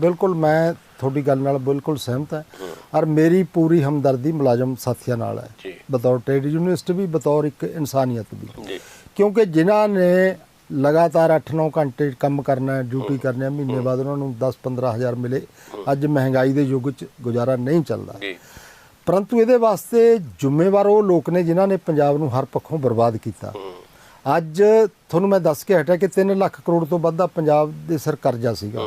ਬਿਲਕੁਲ ਮੈਂ ਤੁਹਾਡੀ ਗੱਲ ਨਾਲ ਬਿਲਕੁਲ ਸਹਿਮਤ ਹਾਂ। ਔਰ ਮੇਰੀ ਪੂਰੀ ਹਮਦਰਦੀ ਮੁਲਾਜ਼ਮ ਸਾਥੀਆਂ ਨਾਲ ਹੈ। ਬਤੌਰ ਟ੍ਰੇਡ ਯੂਨੀਵਰਸਿਟੀ ਵੀ ਬਤੌਰ ਇੱਕ ਇਨਸਾਨੀਅਤ ਵੀ। ਕਿਉਂਕਿ ਜਿਨ੍ਹਾਂ ਨੇ ਲਗਾਤਾਰ 8-9 ਘੰਟੇ ਕੰਮ ਕਰਨਾ ਡਿਊਟੀ ਕਰਨੀ ਹੈ ਮਹੀਨੇ ਬਾਅਦ ਉਹਨਾਂ ਨੂੰ 10-15 ਹਜ਼ਾਰ ਮਿਲੇ। ਅੱਜ ਮਹਿੰਗਾਈ ਦੇ ਯੁੱਗ 'ਚ ਗੁਜ਼ਾਰਾ ਨਹੀਂ ਚੱਲਦਾ। ਪਰੰਤੂ ਇਹਦੇ ਵਾਸਤੇ ਜ਼ਿੰਮੇਵਾਰ ਉਹ ਲੋਕ ਨੇ ਜਿਨ੍ਹਾਂ ਨੇ ਪੰਜਾਬ ਨੂੰ ਹਰ ਪੱਖੋਂ ਬਰਬਾਦ ਕੀਤਾ। ਅੱਜ ਤੁਹਾਨੂੰ ਮੈਂ ਦੱਸ ਕੇ ਹਟਿਆ ਕਿ 3 ਲੱਖ ਕਰੋੜ ਤੋਂ ਵੱਧ ਦਾ ਪੰਜਾਬ ਦੇ ਸਿਰ ਕਰਜ਼ਾ ਸੀਗਾ।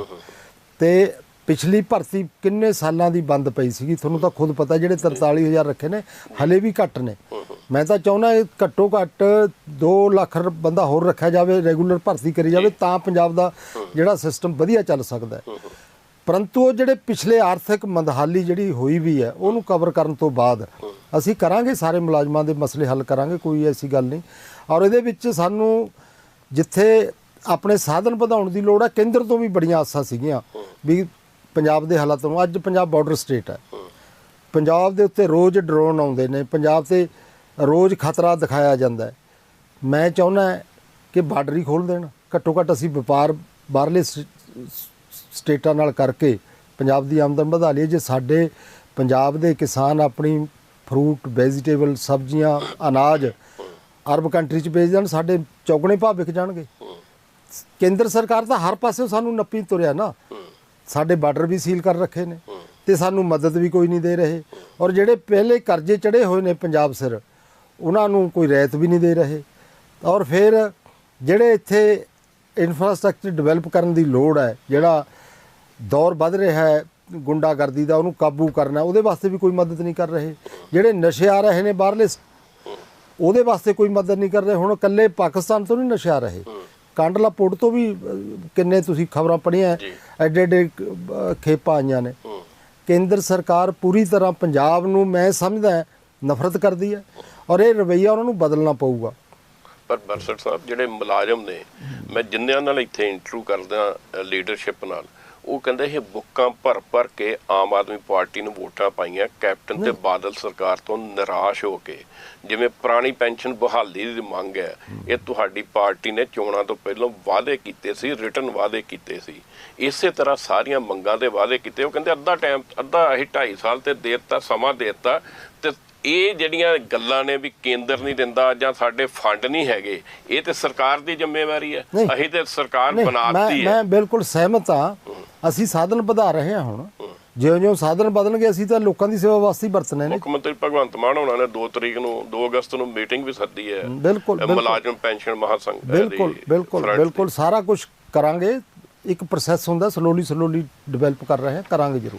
ਤੇ ਪਿਛਲੀ ਭਰਤੀ ਕਿੰਨੇ ਸਾਲਾਂ ਦੀ ਬੰਦ ਪਈ ਸੀਗੀ? ਤੁਹਾਨੂੰ ਤਾਂ ਖੁਦ ਪਤਾ, ਜਿਹੜੇ 43000 ਰੱਖੇ ਨੇ, ਹਲੇ ਵੀ ਘੱਟ ਨੇ। ਮੈਂ ਤਾਂ ਚਾਹੁੰਦਾ ਇਹ ਘੱਟੋ ਘੱਟ 2 ਲੱਖ ਰ- ਬੰਦਾ ਹੋਰ ਰੱਖਿਆ ਜਾਵੇ, ਰੈਗੂਲਰ ਭਰਤੀ ਕਰੀ ਜਾਵੇ, ਤਾਂ ਪੰਜਾਬ ਦਾ ਜਿਹੜਾ ਸਿਸਟਮ ਵਧੀਆ ਚੱਲ ਸਕਦਾ ਹੈ। ਪਰੰਤੂ ਉਹ ਜਿਹੜੇ ਪਿਛਲੇ ਆਰਥਿਕ ਮੰਦਹਾਲੀ ਜਿਹੜੀ ਹੋਈ ਵੀ ਹੈ, ਉਹਨੂੰ ਕਵਰ ਕਰਨ ਤੋਂ ਬਾਅਦ ਅਸੀਂ ਕਰਾਂਗੇ, ਸਾਰੇ ਮੁਲਾਜ਼ਮਾਂ ਦੇ ਮਸਲੇ ਹੱਲ ਕਰਾਂਗੇ, ਕੋਈ ਐਸੀ ਗੱਲ ਨਹੀਂ। ਔਰ ਇਹਦੇ ਵਿੱਚ ਸਾਨੂੰ ਜਿੱਥੇ ਆਪਣੇ ਸਾਧਨ ਵਧਾਉਣ ਦੀ ਲੋੜ ਹੈ, ਕੇਂਦਰ ਤੋਂ ਵੀ ਬੜੀਆਂ ਆਸਾਂ ਸੀਗੀਆਂ। ਵੀ ਪੰਜਾਬ ਦੇ ਹਾਲਾਤ ਨੂੰ, ਅੱਜ ਪੰਜਾਬ ਬਾਰਡਰ ਸਟੇਟ ਹੈ। ਪੰਜਾਬ ਦੇ ਉੱਤੇ ਰੋਜ਼ ਡਰੋਨ ਆਉਂਦੇ ਨੇ, ਪੰਜਾਬ ਤੇ ਰੋਜ਼ ਖਤਰਾ ਦਿਖਾਇਆ ਜਾਂਦਾ ਮੈਂ ਚਾਹੁੰਦਾ ਕਿ ਬਾਰਡਰ ਹੀ ਖੋਲ ਦੇਣ। ਘੱਟੋ ਘੱਟ ਅਸੀਂ ਵਪਾਰ ਬਾਹਰਲੇ ਸਟੇਟਾਂ ਨਾਲ ਕਰਕੇ ਪੰਜਾਬ ਦੀ ਆਮਦਨ ਵਧਾ ਲਈਏ। ਜੇ ਸਾਡੇ ਪੰਜਾਬ ਦੇ ਕਿਸਾਨ ਆਪਣੀ ਫਰੂਟ ਵੈਜੀਟੇਬਲ ਸਬਜ਼ੀਆਂ, ਅਨਾਜ ਅਰਬ ਕੰਟਰੀ ਚ ਵੇਚ ਦੇਣ, ਸਾਡੇ ਚੌਗਣੇ ਭਾਅ ਵਿਕ ਜਾਣਗੇ। ਕੇਂਦਰ ਸਰਕਾਰ ਤਾਂ ਹਰ ਪਾਸੇ ਸਾਨੂੰ ਨੱਪੀ ਤੁਰਿਆ ਨਾ। ਸਾਡੇ ਬਾਰਡਰ ਵੀ ਸੀਲ ਕਰ ਰੱਖੇ ਨੇ ਤੇ ਸਾਨੂੰ ਮਦਦ ਵੀ ਕੋਈ ਨਹੀਂ ਦੇ ਰਹੇ। ਔਰ ਜਿਹੜੇ ਪਹਿਲੇ ਕਰਜ਼ੇ ਚੜੇ ਹੋਏ ਨੇ ਪੰਜਾਬ ਸਿਰ ਉਹਨਾਂ ਨੂੰ ਕੋਈ ਰਹਿਤ ਵੀ ਨਹੀਂ ਦੇ ਰਹੇ। ਔਰ ਫਿਰ ਜਿਹੜੇ ਇੱਥੇ ਇਨਫਰਾਸਟ੍ਰਕਚਰ ਡਿਵੈਲਪ ਕਰਨ ਦੀ ਲੋੜ ਹੈ ਜਿਹੜਾ ਦੌਰ ਵੱਧ ਰਿਹਾ ਹੈ ਗੁੰਡਾਗਰਦੀ ਦਾ ਉਹਨੂੰ ਕਾਬੂ ਕਰਨਾ ਉਹਦੇ ਵਾਸਤੇ ਵੀ ਕੋਈ ਮਦਦ ਨਹੀਂ ਕਰ ਰਹੇ। ਜਿਹੜੇ ਨਸ਼ੇ ਆ ਰਹੇ ਨੇ ਬਾਹਰਲੇ ਉਹਦੇ ਵਾਸਤੇ ਕੋਈ ਮਦਦ ਨਹੀਂ ਕਰ ਰਹੇ। ਹੁਣ ਇਕੱਲੇ ਪਾਕਿਸਤਾਨ ਤੋਂ ਨਹੀਂ ਨਸ਼ੇ ਆ ਰਹੇ। ਕਾਂਡਲਾ ਪੋਰਟ ਤੋਂ ਵੀ ਕਿੰਨੇ ਤੁਸੀਂ ਖਬਰਾਂ ਪੜ੍ਹੀਆਂ। ਐਡੇ ਐਡੇ ਖੇਪਾਂ ਆਈਆਂ ਨੇ। ਕੇਂਦਰ ਸਰਕਾਰ ਪੂਰੀ ਤਰ੍ਹਾਂ ਪੰਜਾਬ ਨੂੰ ਮੈਂ ਸਮਝਦਾ ਨਫ਼ਰਤ ਕਰਦੀ ਹੈ ਔਰ ਇਹ ਰਵੱਈਆ ਉਹਨਾਂ ਨੂੰ ਬਦਲਣਾ ਪਊਗਾ। ਪਰ ਬਰਸਟ ਸਾਹਿਬ ਜਿਹੜੇ ਮੁਲਾਜ਼ਮ ਨੇ ਮੈਂ ਜਿੰਨਿਆਂ ਨਾਲ ਇੱਥੇ ਇੰਟਰਵਿਊ ਕਰਦਾ ਲੀਡਰਸ਼ਿਪ ਨਾਲ ਉਹ ਕਹਿੰਦੇ ਇਹ ਬੁੱਕਾਂ ਭਰ ਭਰ ਕੇ ਆਮ ਆਦਮੀ ਪਾਰਟੀ ਨੂੰ ਵੋਟਾਂ ਪਾਈਆਂ। ਕੈਪਟਨ ਤੇ ਬਾਦਲ ਸਰਕਾਰ ਤੋਂ ਨਿਰਾਸ਼ ਹੋ ਕੇ ਜਿਵੇਂ ਪੁਰਾਣੀ ਪੈਨਸ਼ਨ ਬਹਾਲੀ ਦੀ ਮੰਗ ਹੈ ਇਹ ਤੁਹਾਡੀ ਪਾਰਟੀ ਨੇ ਚੋਣਾਂ ਤੋਂ ਪਹਿਲਾਂ ਵਾਅਦੇ ਕੀਤੇ ਸੀ ਰਿਟਰਨ ਵਾਅਦੇ ਕੀਤੇ ਸੀ। ਇਸੇ ਤਰ੍ਹਾਂ ਸਾਰੀਆਂ ਮੰਗਾਂ ਦੇ ਵਾਅਦੇ ਕੀਤੇ। ਉਹ ਕਹਿੰਦੇ ਅੱਧਾ ਟਾਈਮ ਅੱਧਾ ਇਹ 2.5 ਸਾਲ ਤੇ ਦਿੱਤਾ ਸਮਾਂ ਦੇ ਦਿੱਤਾ ਤੇ ਇਹ ਜਿਹੜੀਆਂ ਗੱਲਾਂ ਨੇ ਵੀ ਕੇਂਦਰ ਨਹੀਂ ਦਿੰਦਾ ਜਾਂ ਸਾਡੇ ਫੰਡ ਨਹੀਂ ਹੈਗੇ ਇਹ ਤੇ ਸਰਕਾਰ ਦੀ ਜ਼ਿੰਮੇਵਾਰੀ ਹੈ। ਅਸੀਂ ਤੇ ਸਰਕਾਰ ਬਣਾਤੀ ਮੈਂ ਹੈ। ਮੈਂ ਬਿਲਕੁਲ ਸਹਿਮਤ ਹਾਂ। ਅਸੀਂ ਸਾਧਨ ਵਧਾ ਰਹੇ ਹਾਂ ਹੁਣ। ਜਿਉਂ-ਜਿਉਂ ਸਾਧਨ ਬਦਲਣਗੇ ਅਸੀਂ ਤਾਂ ਲੋਕਾਂ ਦੀ ਸੇਵਾ ਵਾਸਤੇ ਹੀ ਵਰਤਣੇ ਨੇ। ਮੁੱਖ ਮੰਤਰੀ ਭਗਵੰਤ ਮਾਨ ਹੋਣਾ ਨੇ 2 ਤਰੀਕ ਨੂੰ 2 ਅਗਸਤ ਨੂੰ ਮੀਟਿੰਗ ਵੀ ਸੱਦੀ ਹੈ। ਬਿਲਕੁਲ। ਮੁਲਾਜ਼ਮ ਪੈਨਸ਼ਨ ਮਹਾਸੰਘ ਬਿਲਕੁਲ ਬਿਲਕੁਲ। ਬਿਲਕੁਲ। ਸਾਰਾ ਕੁਝ ਕਰਾਂਗੇ। ਇੱਕ ਪ੍ਰੋਸੈਸ ਹੁੰਦਾ ਸਲੋਲੀ ਸਲੋਲੀ ਡਿਵੈਲਪ ਕਰ ਰਹੇ ਹਾਂ। ਕਰਾਂਗੇ ਜ਼ਰੂਰ।